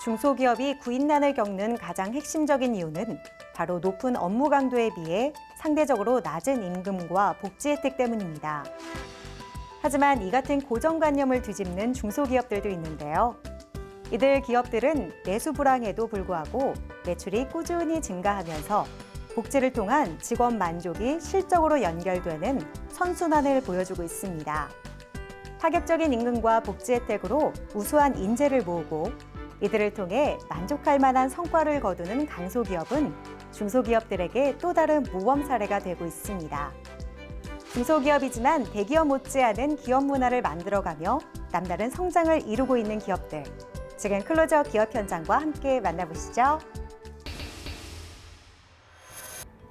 중소기업이 구인난을 겪는 가장 핵심적인 이유는 바로 높은 업무 강도에 비해 상대적으로 낮은 임금과 복지 혜택 때문입니다. 하지만 이 같은 고정관념을 뒤집는 중소기업들도 있는데요. 이들 기업들은 내수 불황에도 불구하고 매출이 꾸준히 증가하면서 복지를 통한 직원 만족이 실적으로 연결되는 선순환을 보여주고 있습니다. 파격적인 임금과 복지 혜택으로 우수한 인재를 모으고 이들을 통해 만족할 만한 성과를 거두는 강소기업은 중소기업들에게 또 다른 모범 사례가 되고 있습니다. 중소기업이지만 대기업 못지않은 기업 문화를 만들어가며 남다른 성장을 이루고 있는 기업들. 지금 클로저 기업 현장과 함께 만나보시죠.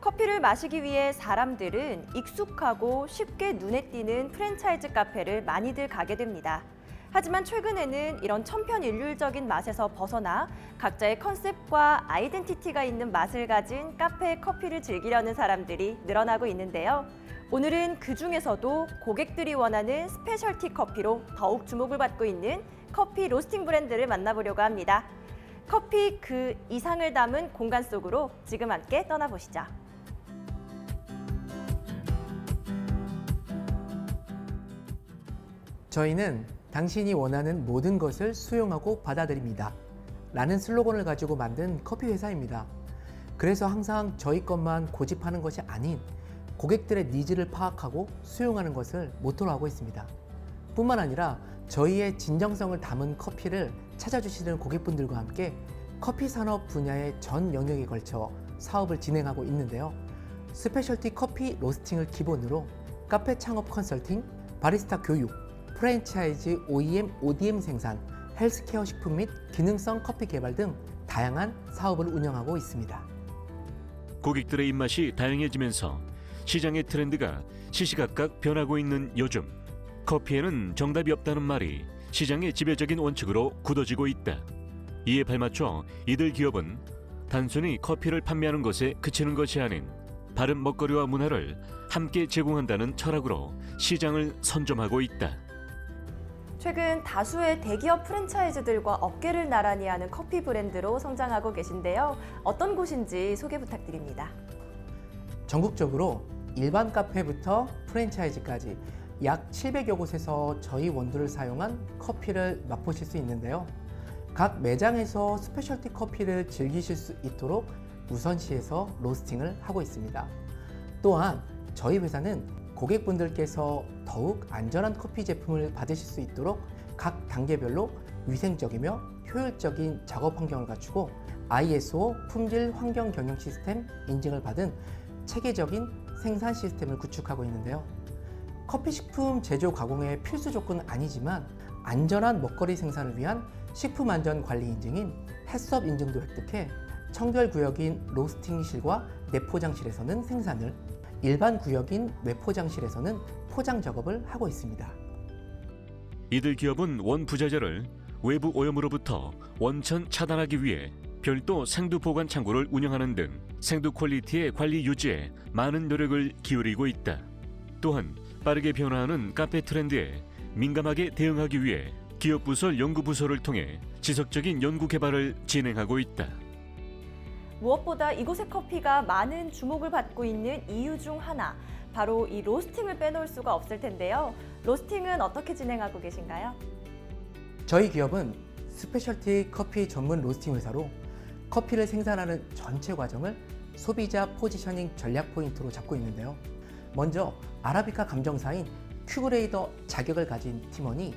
커피를 마시기 위해 사람들은 익숙하고 쉽게 눈에 띄는 프랜차이즈 카페를 많이들 가게 됩니다. 하지만 최근에는 이런 천편일률적인 맛에서 벗어나 각자의 컨셉과 아이덴티티가 있는 맛을 가진 카페 커피를 즐기려는 사람들이 늘어나고 있는데요. 오늘은 그 중에서도 고객들이 원하는 스페셜티 커피로 더욱 주목을 받고 있는 커피 로스팅 브랜드를 만나보려고 합니다. 커피 그 이상을 담은 공간 속으로 지금 함께 떠나보시죠. 저희는 당신이 원하는 모든 것을 수용하고 받아들입니다. 라는 슬로건을 가지고 만든 커피 회사입니다. 그래서 항상 저희 것만 고집하는 것이 아닌 고객들의 니즈를 파악하고 수용하는 것을 모토로 하고 있습니다. 뿐만 아니라 저희의 진정성을 담은 커피를 찾아주시는 고객분들과 함께 커피 산업 분야의 전 영역에 걸쳐 사업을 진행하고 있는데요. 스페셜티 커피 로스팅을 기본으로 카페 창업 컨설팅, 바리스타 교육, 프랜차이즈 OEM, ODM 생산, 헬스케어 식품 및 기능성 커피 개발 등 다양한 사업을 운영하고 있습니다. 고객들의 입맛이 다양해지면서 시장의 트렌드가 시시각각 변하고 있는 요즘 커피에는 정답이 없다는 말이 시장의 지배적인 원칙으로 굳어지고 있다. 이에 발맞춰 이들 기업은 단순히 커피를 판매하는 것에 그치는 것이 아닌 바른 먹거리와 문화를 함께 제공한다는 철학으로 시장을 선점하고 있다. 최근 다수의 대기업 프랜차이즈들과 어깨를 나란히 하는 커피 브랜드로 성장하고 계신데요. 어떤 곳인지 소개 부탁드립니다. 전국적으로 일반 카페부터 프랜차이즈까지 약 700여 곳에서 저희 원두를 사용한 커피를 맛보실 수 있는데요. 각 매장에서 스페셜티 커피를 즐기실 수 있도록 우선시에서 로스팅을 하고 있습니다. 또한 저희 회사는 고객분들께서 더욱 안전한 커피 제품을 받으실 수 있도록 각 단계별로 위생적이며 효율적인 작업 환경을 갖추고 ISO 품질 환경 경영 시스템 인증을 받은 체계적인 생산 시스템을 구축하고 있는데요. 커피 식품 제조 가공의 필수 조건은 아니지만 안전한 먹거리 생산을 위한 식품 안전 관리 인증인 해썹 인증도 획득해 청결 구역인 로스팅실과 내포장실에서는 생산을, 일반 구역인 외포장실에서는 포장 작업을 하고 있습니다. 이들 기업은 원 부자재를 외부 오염으로부터 원천 차단하기 위해 별도 생두 보관 창고를 운영하는 등 생두 퀄리티의 관리 유지에 많은 노력을 기울이고 있다. 또한 빠르게 변화하는 카페 트렌드에 민감하게 대응하기 위해 기업 부설 연구 부서를 통해 지속적인 연구 개발을 진행하고 있다. 무엇보다 이곳의 커피가 많은 주목을 받고 있는 이유 중 하나, 바로 이 로스팅을 빼놓을 수가 없을 텐데요. 로스팅은 어떻게 진행하고 계신가요? 저희 기업은 스페셜티 커피 전문 로스팅 회사로 커피를 생산하는 전체 과정을 소비자 포지셔닝 전략 포인트로 잡고 있는데요. 먼저 아라비카 감정사인 큐브레이더 자격을 가진 팀원이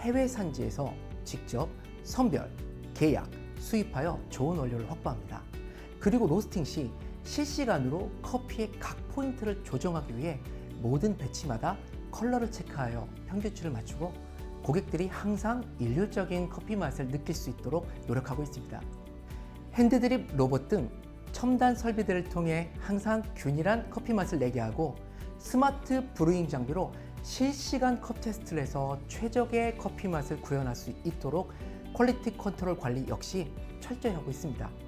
해외 산지에서 직접 선별, 계약, 수입하여 좋은 원료를 확보합니다. 그리고 로스팅 시 실시간으로 커피의 각 포인트를 조정하기 위해 모든 배치마다 컬러를 체크하여 평균치를 맞추고 고객들이 항상 일률적인 커피 맛을 느낄 수 있도록 노력하고 있습니다. 핸드드립 로봇 등 첨단 설비들을 통해 항상 균일한 커피 맛을 내게 하고 스마트 브루잉 장비로 실시간 컵 테스트를 해서 최적의 커피 맛을 구현할 수 있도록 퀄리티 컨트롤 관리 역시 철저히 하고 있습니다.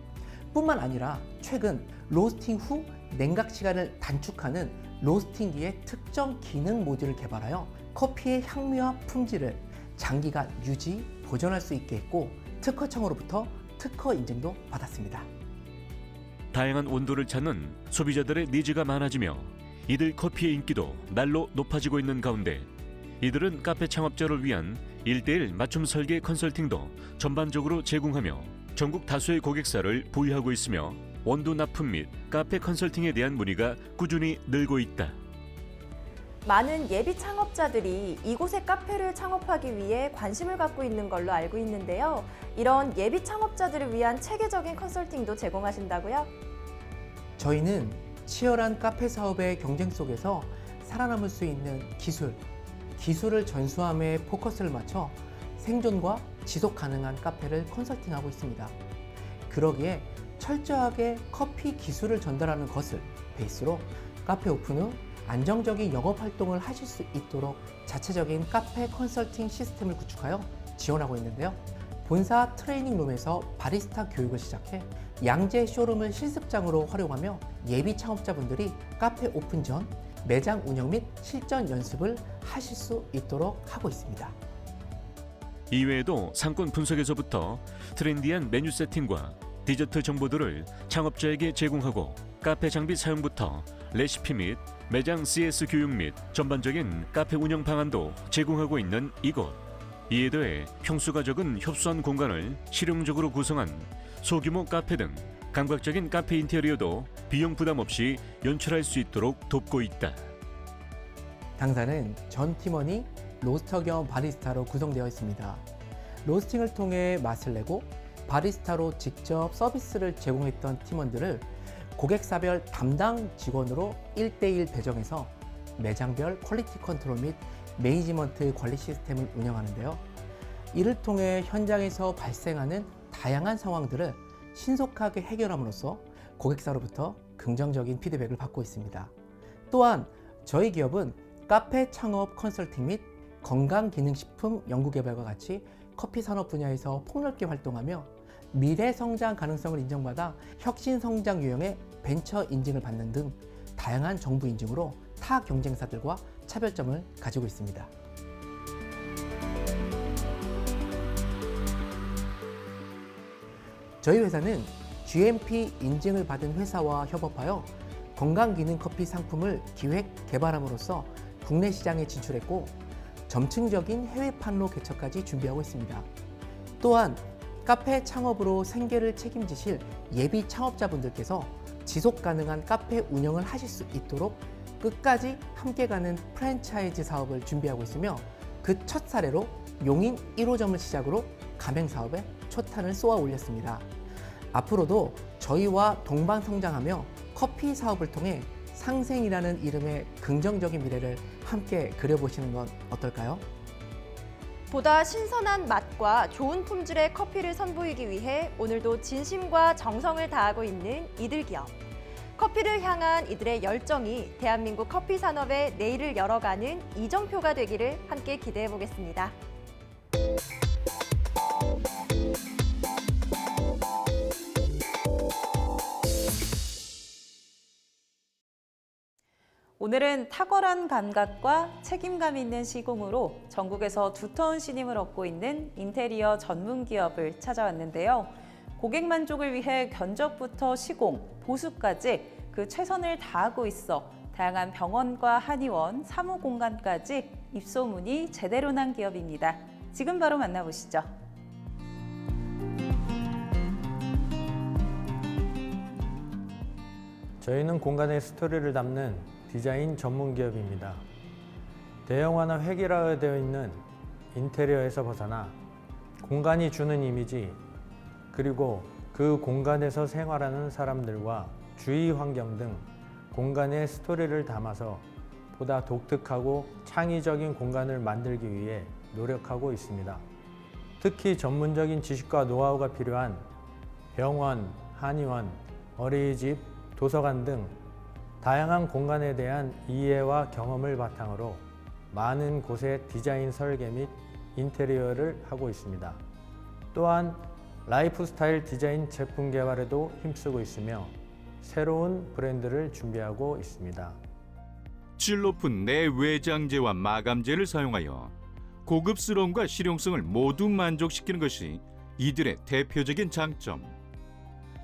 뿐만 아니라 최근 로스팅 후 냉각 시간을 단축하는 로스팅기의 특정 기능 모듈을 개발하여 커피의 향미와 품질을 장기간 유지, 보존할 수 있게 했고 특허청으로부터 특허 인증도 받았습니다. 다양한 온도를 찾는 소비자들의 니즈가 많아지며 이들 커피의 인기도 날로 높아지고 있는 가운데 이들은 카페 창업자를 위한 일대일 맞춤 설계 컨설팅도 전반적으로 제공하며 전국 다수의 고객사를 보유하고 있으며 원두 납품 및 카페 컨설팅에 대한 문의가 꾸준히 늘고 있다. 많은 예비 창업자들이 이곳에 카페를 창업하기 위해 관심을 갖고 있는 걸로 알고 있는데요. 이런 예비 창업자들을 위한 체계적인 컨설팅도 제공하신다고요? 저희는 치열한 카페 사업의 경쟁 속에서 살아남을 수 있는 기술, 기술을 전수함에 포커스를 맞춰 생존과 지속 가능한 카페를 컨설팅하고 있습니다. 그러기에 철저하게 커피 기술을 전달하는 것을 베이스로 카페 오픈 후 안정적인 영업 활동을 하실 수 있도록 자체적인 카페 컨설팅 시스템을 구축하여 지원하고 있는데요. 본사 트레이닝룸에서 바리스타 교육을 시작해 양재 쇼룸을 실습장으로 활용하며 예비 창업자분들이 카페 오픈 전 매장 운영 및 실전 연습을 하실 수 있도록 하고 있습니다. 이외에도 상권 분석에서부터 트렌디한 메뉴 세팅과 디저트 정보들을 창업자에게 제공하고 카페 장비 사용부터 레시피 및 매장 CS 교육 및 전반적인 카페 운영 방안도 제공하고 있는 이곳. 이에 더해 평수가 적은 협소한 공간을 실용적으로 구성한 소규모 카페 등 감각적인 카페 인테리어도 비용 부담 없이 연출할 수 있도록 돕고 있다. 당사는 전 팀원이 로스터 겸 바리스타로 구성되어 있습니다. 로스팅을 통해 맛을 내고 바리스타로 직접 서비스를 제공했던 팀원들을 고객사별 담당 직원으로 1대1 배정해서 매장별 퀄리티 컨트롤 및 매니지먼트 관리 시스템을 운영하는데요. 이를 통해 현장에서 발생하는 다양한 상황들을 신속하게 해결함으로써 고객사로부터 긍정적인 피드백을 받고 있습니다. 또한 저희 기업은 카페 창업 컨설팅 및 건강기능식품 연구개발과 같이 커피 산업 분야에서 폭넓게 활동하며 미래 성장 가능성을 인정받아 혁신 성장 유형의 벤처 인증을 받는 등 다양한 정부 인증으로 타 경쟁사들과 차별점을 가지고 있습니다. 저희 회사는 GMP 인증을 받은 회사와 협업하여 건강기능 커피 상품을 기획 개발함으로써 국내 시장에 진출했고 점층적인 해외 판로 개척까지 준비하고 있습니다. 또한 카페 창업으로 생계를 책임지실 예비 창업자분들께서 지속 가능한 카페 운영을 하실 수 있도록 끝까지 함께 가는 프랜차이즈 사업을 준비하고 있으며 그 첫 사례로 용인 1호점을 시작으로 가맹 사업에 초탄을 쏘아 올렸습니다. 앞으로도 저희와 동반 성장하며 커피 사업을 통해 상생이라는 이름의 긍정적인 미래를 함께 그려보시는 건 어떨까요? 보다 신선한 맛과 좋은 품질의 커피를 선보이기 위해 오늘도 진심과 정성을 다하고 있는 이들 기업. 커피를 향한 이들의 열정이 대한민국 커피 산업의 내일을 열어가는 이정표가 되기를 함께 기대해 보겠습니다. 오늘은 탁월한 감각과 책임감 있는 시공으로 전국에서 두터운 신임을 얻고 있는 인테리어 전문 기업을 찾아왔는데요. 고객 만족을 위해 견적부터 시공, 보수까지 그 최선을 다하고 있어 다양한 병원과 한의원, 사무 공간까지 입소문이 제대로 난 기업입니다. 지금 바로 만나보시죠. 저희는 공간의 스토리를 담는 디자인 전문 기업입니다. 대형화나 획일화되어 있는 인테리어에서 벗어나 공간이 주는 이미지 그리고 그 공간에서 생활하는 사람들과 주위 환경 등 공간의 스토리를 담아서 보다 독특하고 창의적인 공간을 만들기 위해 노력하고 있습니다. 특히 전문적인 지식과 노하우가 필요한 병원, 한의원, 어린이집, 도서관 등 다양한 공간에 대한 이해와 경험을 바탕으로 많은 곳의 디자인 설계 및 인테리어를 하고 있습니다. 또한 라이프 스타일 디자인 제품 개발에도 힘쓰고 있으며 새로운 브랜드를 준비하고 있습니다. 질 높은 내외장재와 마감재를 사용하여 고급스러움과 실용성을 모두 만족시키는 것이 이들의 대표적인 장점.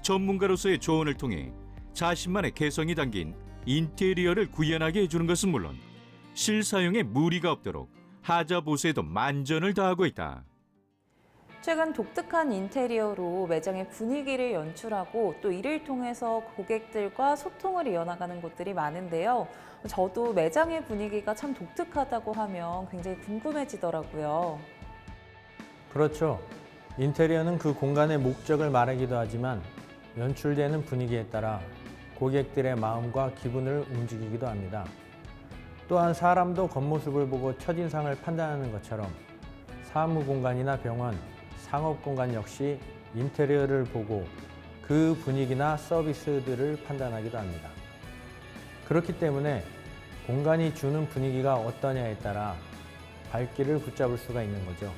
전문가로서의 조언을 통해 자신만의 개성이 담긴 인테리어를 구현하게 해주는 것은 물론 실사용에 무리가 없도록 하자 보수에도 만전을 다하고 있다. 최근 독특한 인테리어로 매장의 분위기를 연출하고 또 이를 통해서 고객들과 소통을 이어나가는 곳들이 많은데요. 저도 매장의 분위기가 참 독특하다고 하면 굉장히 궁금해지더라고요. 그렇죠. 인테리어는 그 공간의 목적을 말하기도 하지만 연출되는 분위기에 따라 고객들의 마음과 기분을 움직이기도 합니다. 또한 사람도 겉모습을 보고 첫인상을 판단하는 것처럼 사무 공간이나 병원, 상업 공간 역시 인테리어를 보고 그 분위기나 서비스들을 판단하기도 합니다. 그렇기 때문에 공간이 주는 분위기가 어떠냐에 따라 발길을 붙잡을 수가 있는 거죠.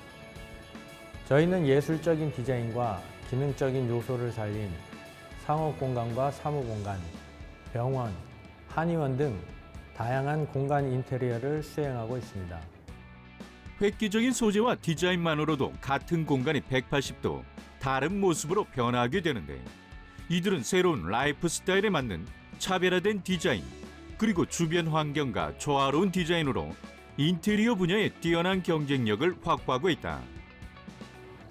저희는 예술적인 디자인과 기능적인 요소를 살린 상업 공간과 사무 공간, 병원, 한의원 등 다양한 공간 인테리어를 수행하고 있습니다. 획기적인 소재와 디자인만으로도 같은 공간이 180도 다른 모습으로 변하게 되는데 이들은 새로운 라이프 스타일에 맞는 차별화된 디자인 그리고 주변 환경과 조화로운 디자인으로 인테리어 분야의 뛰어난 경쟁력을 확보하고 있다.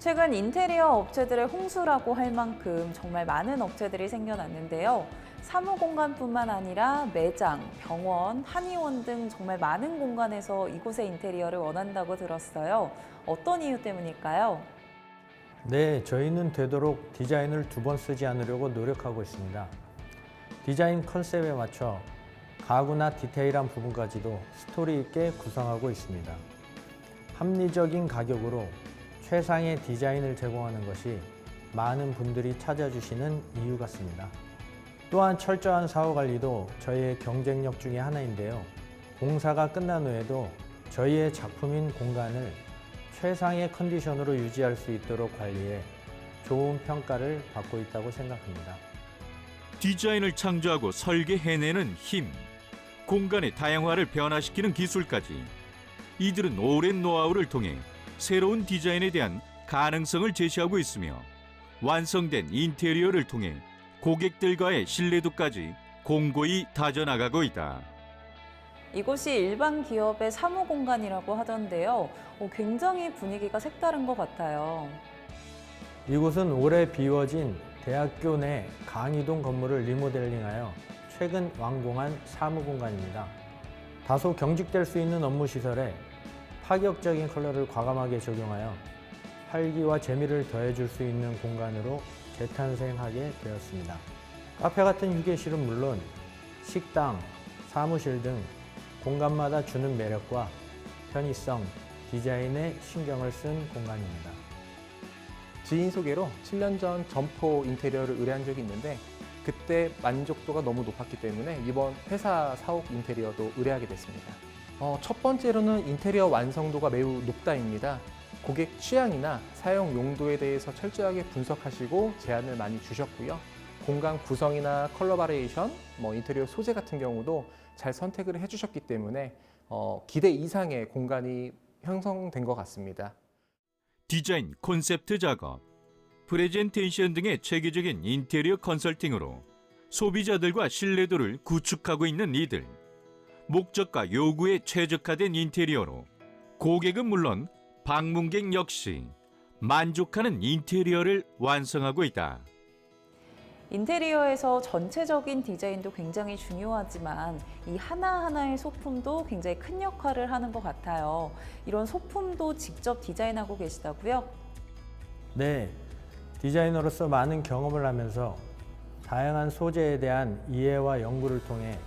최근 인테리어 업체들의 홍수라고 할 만큼 정말 많은 업체들이 생겨났는데요. 사무 공간뿐만 아니라 매장, 병원, 한의원 등 정말 많은 공간에서 이곳의 인테리어를 원한다고 들었어요. 어떤 이유 때문일까요? 네, 저희는 되도록 디자인을 두 번 쓰지 않으려고 노력하고 있습니다. 디자인 컨셉에 맞춰 가구나 디테일한 부분까지도 스토리 있게 구성하고 있습니다. 합리적인 가격으로 최상의 디자인을 제공하는 것이 많은 분들이 찾아주시는 이유 같습니다. 또한 철저한 사후 관리도 저희의 경쟁력 중에 하나인데요. 공사가 끝난 후에도 저희의 작품인 공간을 최상의 컨디션으로 유지할 수 있도록 관리해 좋은 평가를 받고 있다고 생각합니다. 디자인을 창조하고 설계해내는 힘, 공간의 다양화를 변화시키는 기술까지 이들은 오랜 노하우를 통해 새로운 디자인에 대한 가능성을 제시하고 있으며 완성된 인테리어를 통해 고객들과의 신뢰도까지 공고히 다져나가고 있다. 이곳이 일반 기업의 사무 공간이라고 하던데요. 어, 굉장히 분위기가 색다른 것 같아요. 이곳은 올해 비워진 대학교 내 강의동 건물을 리모델링하여 최근 완공한 사무 공간입니다. 다소 경직될 수 있는 업무 시설에 파격적인 컬러를 과감하게 적용하여 활기와 재미를 더해줄 수 있는 공간으로 재탄생하게 되었습니다. 카페 같은 휴게실은 물론 식당, 사무실 등 공간마다 주는 매력과 편의성, 디자인에 신경을 쓴 공간입니다. 지인 소개로 7년 전 점포 인테리어를 의뢰한 적이 있는데 그때 만족도가 너무 높았기 때문에 이번 회사 사옥 인테리어도 의뢰하게 됐습니다. 어, 첫 번째로는 인테리어 완성도가 매우 높다입니다. 고객 취향이나 사용 용도에 대해서 철저하게 분석하시고 제안을 많이 주셨고요. 공간 구성이나 컬러 바리에이션, 뭐 인테리어 소재 같은 경우도 잘 선택을 해주셨기 때문에 어, 기대 이상의 공간이 형성된 것 같습니다. 디자인, 콘셉트 작업, 프레젠테이션 등의 체계적인 인테리어 컨설팅으로 소비자들과 신뢰도를 구축하고 있는 이들. 목적과 요구에 최적화된 인테리어로 고객은 물론 방문객 역시 만족하는 인테리어를 완성하고 있다. 인테리어에서 전체적인 디자인도 굉장히 중요하지만 이 하나하나의 소품도 굉장히 큰 역할을 하는 것 같아요. 이런 소품도 직접 디자인하고 계시다고요? 네, 디자이너로서 많은 경험을 하면서 다양한 소재에 대한 이해와 연구를 통해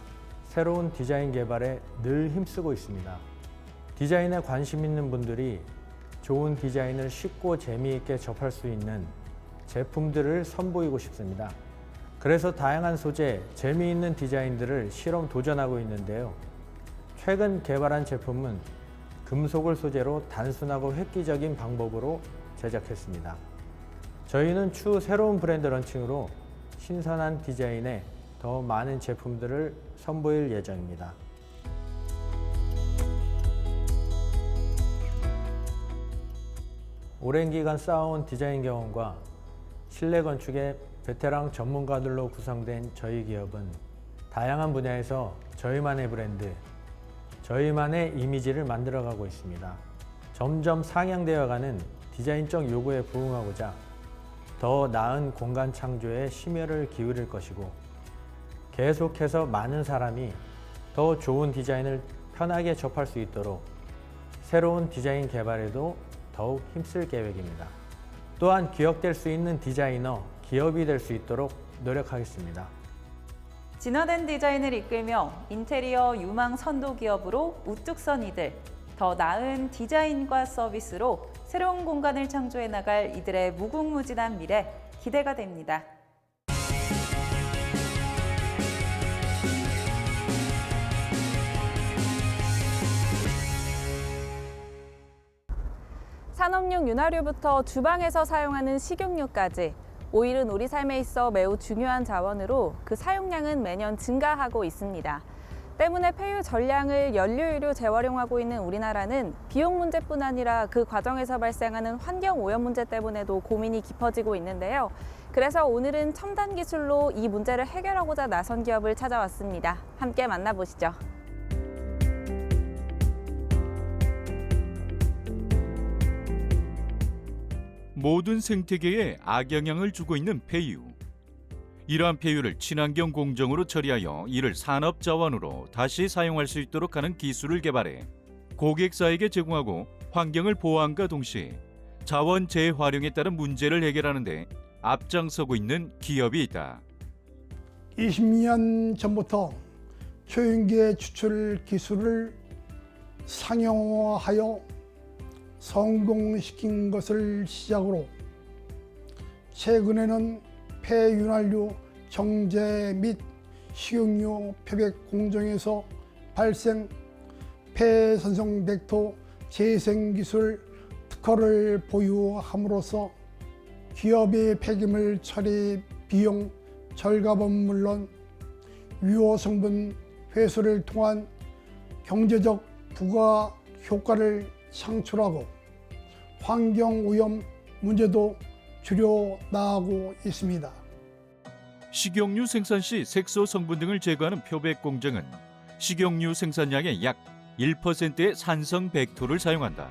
새로운 디자인 개발에 늘 힘쓰고 있습니다. 디자인에 관심 있는 분들이 좋은 디자인을 쉽고 재미있게 접할 수 있는 제품들을 선보이고 싶습니다. 그래서 다양한 소재, 재미있는 디자인들을 실험 도전하고 있는데요. 최근 개발한 제품은 금속을 소재로 단순하고 획기적인 방법으로 제작했습니다. 저희는 추후 새로운 브랜드 런칭으로 신선한 디자인에 더 많은 제품들을 선보일 예정입니다. 오랜 기간 쌓아온 디자인 경험과 실내 건축의 베테랑 전문가들로 구성된 저희 기업은 다양한 분야에서 저희만의 브랜드, 저희만의 이미지를 만들어가고 있습니다. 점점 상향되어 가는 디자인적 요구에 부응하고자 더 나은 공간 창조에 심혈을 기울일 것이고 계속해서 많은 사람이 더 좋은 디자인을 편하게 접할 수 있도록 새로운 디자인 개발에도 더욱 힘쓸 계획입니다. 또한 기억될 수 있는 디자이너, 기업이 될 수 있도록 노력하겠습니다. 진화된 디자인을 이끌며 인테리어 유망 선도 기업으로 우뚝 선 이들, 더 나은 디자인과 서비스로 새로운 공간을 창조해 나갈 이들의 무궁무진한 미래 기대가 됩니다. 산업용 윤활유부터 주방에서 사용하는 식용유까지 오일은 우리 삶에 있어 매우 중요한 자원으로 그 사용량은 매년 증가하고 있습니다. 때문에 폐유 전량을 연료유로 재활용하고 있는 우리나라는 비용 문제뿐 아니라 그 과정에서 발생하는 환경 오염 문제 때문에도 고민이 깊어지고 있는데요. 그래서 오늘은 첨단 기술로 이 문제를 해결하고자 나선 기업을 찾아왔습니다. 함께 만나보시죠. 모든 생태계에 악영향을 주고 있는 폐유. 이러한 폐유를 친환경 공정으로 처리하여 이를 산업 자원으로 다시 사용할 수 있도록 하는 기술을 개발해 고객사에게 제공하고 환경을 보호함과 동시에 자원 재활용에 따른 문제를 해결하는 데 앞장서고 있는 기업이 있다. 20년 전부터 초연계 추출 기술을 상용화하여 성공시킨 것을 시작으로 최근에는 폐윤활유 정제 및 식용유 표백 공정에서 발생 폐선성 벡터 재생 기술 특허를 보유함으로써 기업의 폐기물 처리 비용 절감은 물론 유효 성분 회수를 통한 경제적 부가 효과를 창출하고 환경 오염 문제도 줄여 나가고 있습니다. 식용유 생산 시 색소 성분 등을 제거하는 표백 공정은 식용유 생산량의 약 1%의 산성 벡토를 사용한다.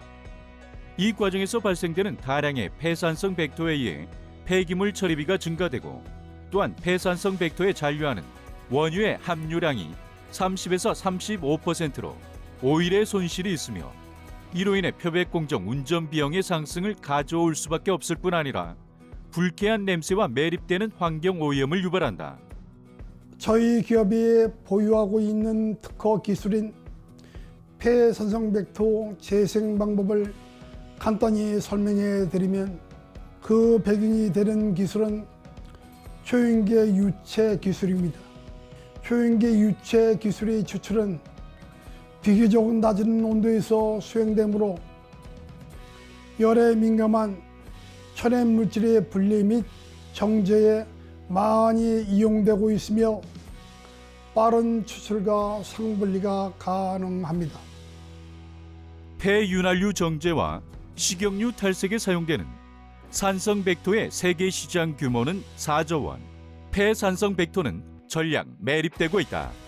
이 과정에서 발생되는 다량의 폐산성 벡토에 의해 폐기물 처리비가 증가되고 또한 폐산성 벡토에 잔류하는 원유의 함유량이 30에서 35%로 오일의 손실이 있으며 이로 인해 표백 공정 운전 비용의 상승을 가져올 수밖에 없을 뿐 아니라 불쾌한 냄새와 매립되는 환경 오염을 유발한다. 저희 기업이 보유하고 있는 특허 기술인 폐선성 벡터 재생 방법을 간단히 설명해 드리면 그 배경이 되는 기술은 초연계 유체 기술입니다. 초연계 유체 기술의 추출은 비교적 낮은 온도에서 수행되므로 열에 민감한 천연 물질의 분리 및 정제에 많이 이용되고 있으며 빠른 추출과 상분리가 가능합니다. 폐윤활유 정제와 식용유 탈색에 사용되는 산성 벡토의 세계 시장 규모는 4조 원, 폐산성 벡토는 전량 매립되고 있다.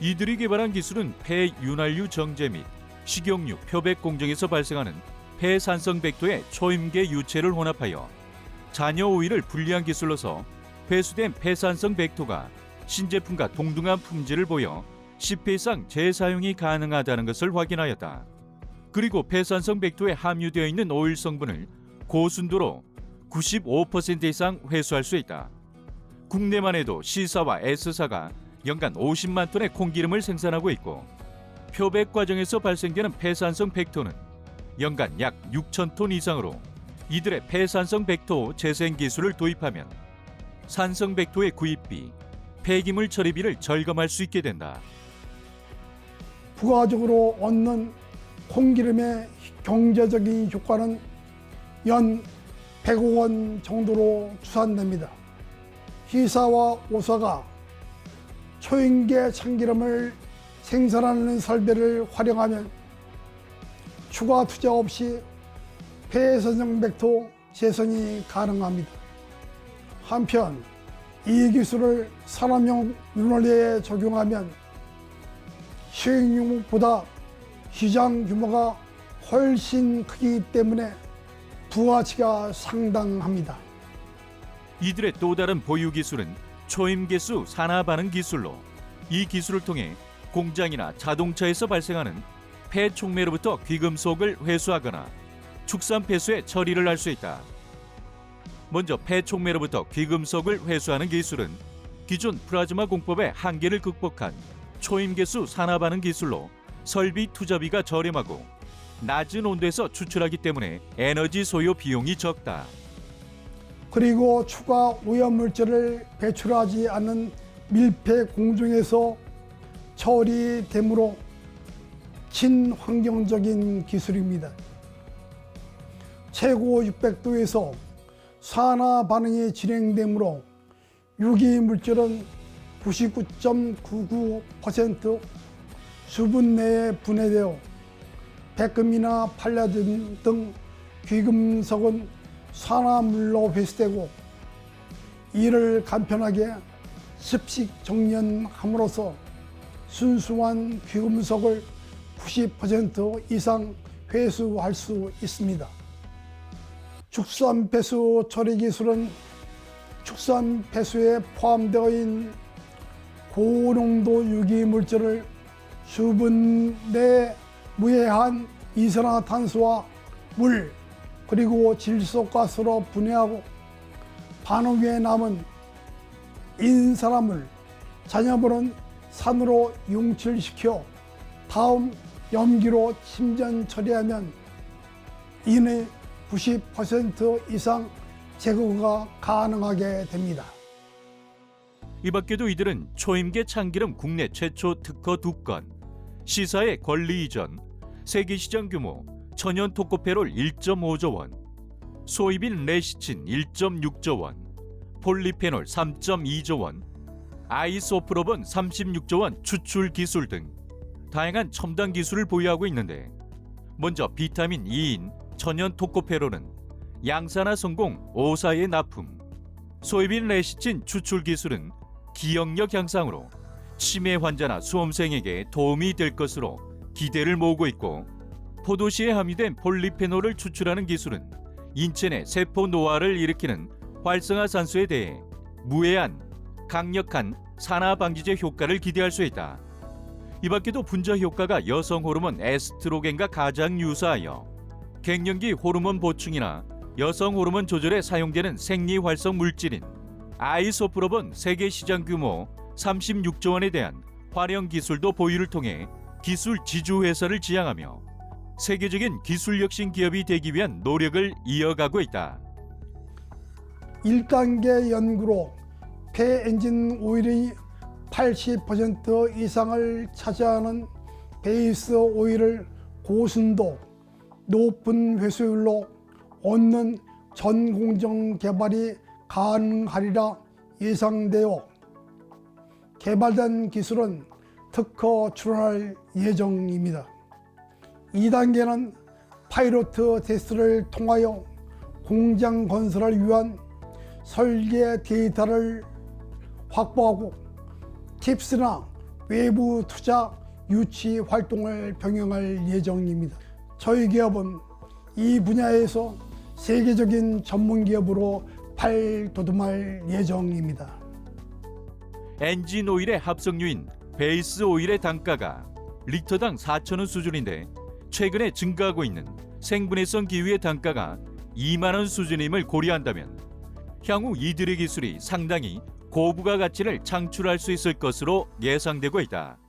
이들이 개발한 기술은 폐 윤활유 정제 및 식용유 표백 공정에서 발생하는 폐산성 벡토의 초임계 유체를 혼합하여 잔여 오일을 분리한 기술로서 회수된 폐산성 벡토가 신제품과 동등한 품질을 보여 10회 이상 재사용이 가능하다는 것을 확인하였다. 그리고 폐산성 벡토에 함유되어 있는 오일 성분을 고순도로 95% 이상 회수할 수 있다. 국내만 해도 C사와 S사가 연간 50만 톤의 콩기름을 생산하고 있고 표백 과정에서 발생되는 폐산성 벡토는 연간 약 6천 톤 이상으로 이들의 폐산성 벡토 재생 기술을 도입하면 산성 벡토의 구입비, 폐기물 처리비를 절감할 수 있게 된다. 부가적으로 얻는 콩기름의 경제적인 효과는 연 100억 원 정도로 추산됩니다. 희사와 오사가 초인계 참기름을 생산하는 설비를 활용하면 추가 투자 없이 벡터 재선이 가능합니다. 한편 이 기술을 산업용 윤활유에 적용하면 시행용보다 시장 규모가 훨씬 크기 때문에 부가치가 상당합니다. 이들의 또 다른 보유 기술은 초임계수 산화 반응 기술로 이 기술을 통해 공장이나 자동차에서 발생하는 폐촉매로부터 귀금속을 회수하거나 축산 폐수에 처리를 할 수 있다. 먼저 폐촉매로부터 귀금속을 회수하는 기술은 기존 플라즈마 공법의 한계를 극복한 초임계수 산화 반응 기술로 설비 투자비가 저렴하고 낮은 온도에서 추출하기 때문에 에너지 소요 비용이 적다. 그리고 추가 오염물질을 배출하지 않는 밀폐 공정에서 처리되므로 친환경적인 기술입니다. 최고 600도에서 산화 반응이 진행되므로 유기 물질은 99.99% 수분 내에 분해되어 백금이나 팔라딘 등 귀금속은 산화물로 회수되고 이를 간편하게 습식 정연함으로써 순수한 귀금속을 90% 이상 회수할 수 있습니다. 축산 배수 처리 기술은 축산 배수에 포함되어 있는 고농도 유기 물질을 수분 내 무해한 이산화탄소와 물 그리고 질소가스로 분해하고 반응 후에 남은 인산화물 잔여물은 산으로 용출시켜 다음 염기로 침전 처리하면 이내 90% 이상 제거가 가능하게 됩니다. 이 밖에도 이들은 초임계 참기름 국내 최초 특허 두 건, 시사의 권리 이전, 세계 시장 규모 천연 토코페롤 1.5조 원, 소이빈 레시친 1.6조 원, 폴리페놀 3.2조 원, 아이소프로본 36조 원 추출 기술 등 다양한 첨단 기술을 보유하고 있는데 먼저 비타민 E인 천연 토코페롤은 양산화 성공 5사의 납품, 소이빈 레시친 추출 기술은 기억력 향상으로 치매 환자나 수험생에게 도움이 될 것으로 기대를 모으고 있고 포도씨에 함유된 폴리페놀을 추출하는 기술은 인체 내 세포 노화를 일으키는 활성화산소에 대해 무해한 강력한 산화 방지제 효과를 기대할 수 있다. 이 밖에도 분자 효과가 여성 호르몬 에스트로겐과 가장 유사하여 갱년기 호르몬 보충이나 여성 호르몬 조절에 사용되는 생리 활성 물질인 아이소프로본 세계 시장 규모 36조 원에 대한 활용 기술도 보유를 통해 기술 지주 회사를 지향하며 세계적인 기술 혁신 기업이 되기 위한 노력을 이어가고 있다. 1단계 연구로 폐엔진 오일의 80% 이상을 차지하는 베이스 오일을 고순도, 높은 회수율로 얻는 전 공정 개발이 가능하리라 예상되어 개발된 기술은 특허 출원할 예정입니다. 2단계는 파이로트 테스트를 통하여 공장 건설을 위한 설계 데이터를 확보하고 팁스나 외부 투자 유치 활동을 병행할 예정입니다. 저희 기업은 이 분야에서 세계적인 전문 기업으로 발돋움할 예정입니다. 엔진 오일의 합성 유인 베이스 오일의 단가가 리터당 4,000원 수준인데 최근에 증가하고 있는 생분해성 기후의 단가가 2만 원 수준임을 고려한다면 향후 이들의 기술이 상당히 고부가 가치를 창출할 수 있을 것으로 예상되고 있다.